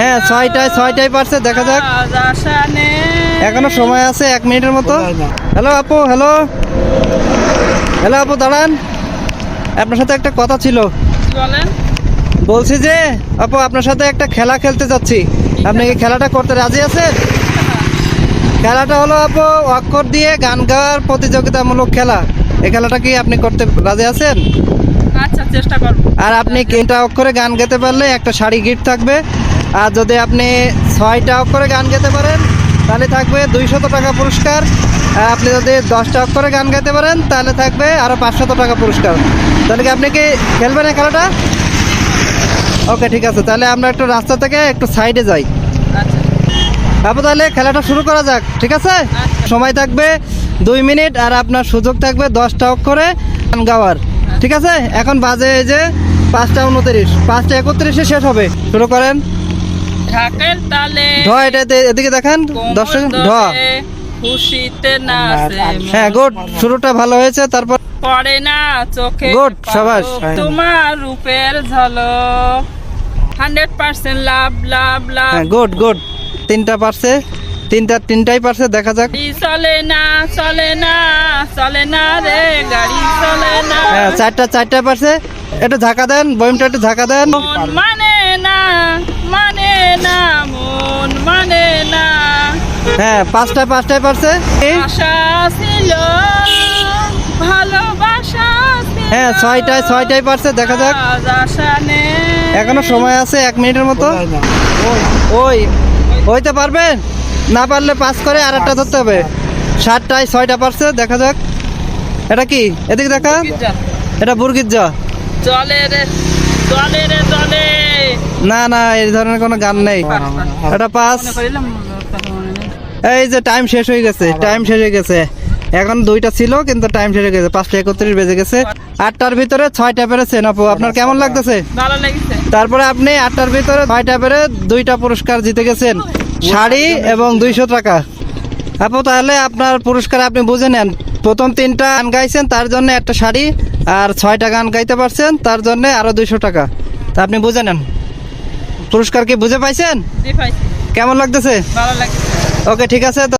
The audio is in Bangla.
হ্যাঁ ছয়টায় ছয়টায় পারছে দেখা যাক। এখনও সময় আছে এক মিনিটের মতো। হ্যালো আপু হ্যালো। হ্যালো আপু দাঁড়ান। আপনার সাথে একটা কথা ছিল। বলছি যে আপু আপনার সাথে একটা খেলা খেলতে যাচ্ছি। আপনি কি খেলাটা করতে রাজি আছেন? খেলাটা হলো আপু অক্ষর দিয়ে গান গাওয়ার প্রতিযোগিতামূলক খেলা। এই খেলাটা কি আপনি করতে রাজি আছেন? আচ্ছা চেষ্টা করব। আর আপনি তিনটা অক্ষরে গান গেতে পারলে একটা শাড়ি গিফট থাকবে। আর যদি আপনি ছয়টা অক্ষরে গান গাইতে পারেন, তাহলে থাকবে দুইশত টাকা পুরস্কার। আর আপনি যদি দশটা অক্ষরে গান গাইতে পারেন, তাহলে থাকবে আরও পাঁচশত টাকা পুরস্কার। তাহলে কি আপনি কি খেলবেন এই খেলাটা? ওকে, ঠিক আছে। তাহলে আমরা একটু রাস্তা থেকে একটু সাইডে যাই। আপু, তাহলে খেলাটা শুরু করা যাক, ঠিক আছে? সময় থাকবে দুই মিনিট আর আপনার সুযোগ থাকবে দশটা অক্ষরে গান গাওয়ার, ঠিক আছে? এখন বাজে এই যে পাঁচটা উনত্রিশ। পাঁচটা একত্রিশে শেষ হবে। শুরু করেন। ঢাকের তালে ঢ এটা এদিকে দেখান দর্শক ঢ। খুশিতে নাচে। হ্যাঁ গুড শুরুটা ভালো হয়েছে তারপর পড়ে না চোখে Good, সাবাস। তোমার রূপের ঝলক। Hundred percent love love love. হ্যাঁ গুড গুড। তিনটা পারছে তিনটা তিনটাই পারছে দেখা যাক। গাড়ি চলে না চলে না চলে না রে গাড়ি চলে না। হ্যাঁ চারটা চারটা পারছে। একটু ঝাঁকা দেন বইমটা একটু ঝাঁকা দেন। মানে না মন হ্যাঁ পাঁচটা পাঁচটায় পারছে। হ্যাঁ ছয়টায় ছয়টায় পারছে দেখা যাক। এখনও সময় আছে এক মিনিটের মতো? ওই হইতে পারবেন? না পারলে পাস করে আর একটা ধরতে হবে। সাতটায় ছয়টা পারছে দেখা যাক। এটা কি? এদিকে দেখা। এটা বুর্গির যা চলে রে চলে রে চলে না না এই ধরনের কোনো গান নেই। এটা পাস মনে করিলাম কথা মনে নেই এই যে টাইম শেষ হয়ে গেছে টাইম শেষ হয়ে গেছে। এখন দুইটা ছিল কিন্তু টাইম শেষ হয়ে গেছে। পাঁচটা একত্রিশ বেজে গেছে। আটটার ভিতরে ছয়টা পেরেছেন আপু আপনার কেমন লাগতেছে? তারপরে আপনি আটটার ভিতরে ছয়টা পেরে দুইটা পুরস্কার জিতে গেছেন। শাড়ি এবং দুইশো টাকা। আপু তাহলে আপনার পুরস্কার আপনি বুঝে নেন। প্রথম তিনটা গান গাইছেন তার জন্য একটা শাড়ি আর ছয়টা গান গাইতে পারছেন তার জন্য আরও দুইশো টাকা। তা আপনি বুঝে নেন। পুরস্কার কি বুঝে পাইছেন? কেমন লাগতেছে? ভালো লাগছে। ওকে ঠিক আছে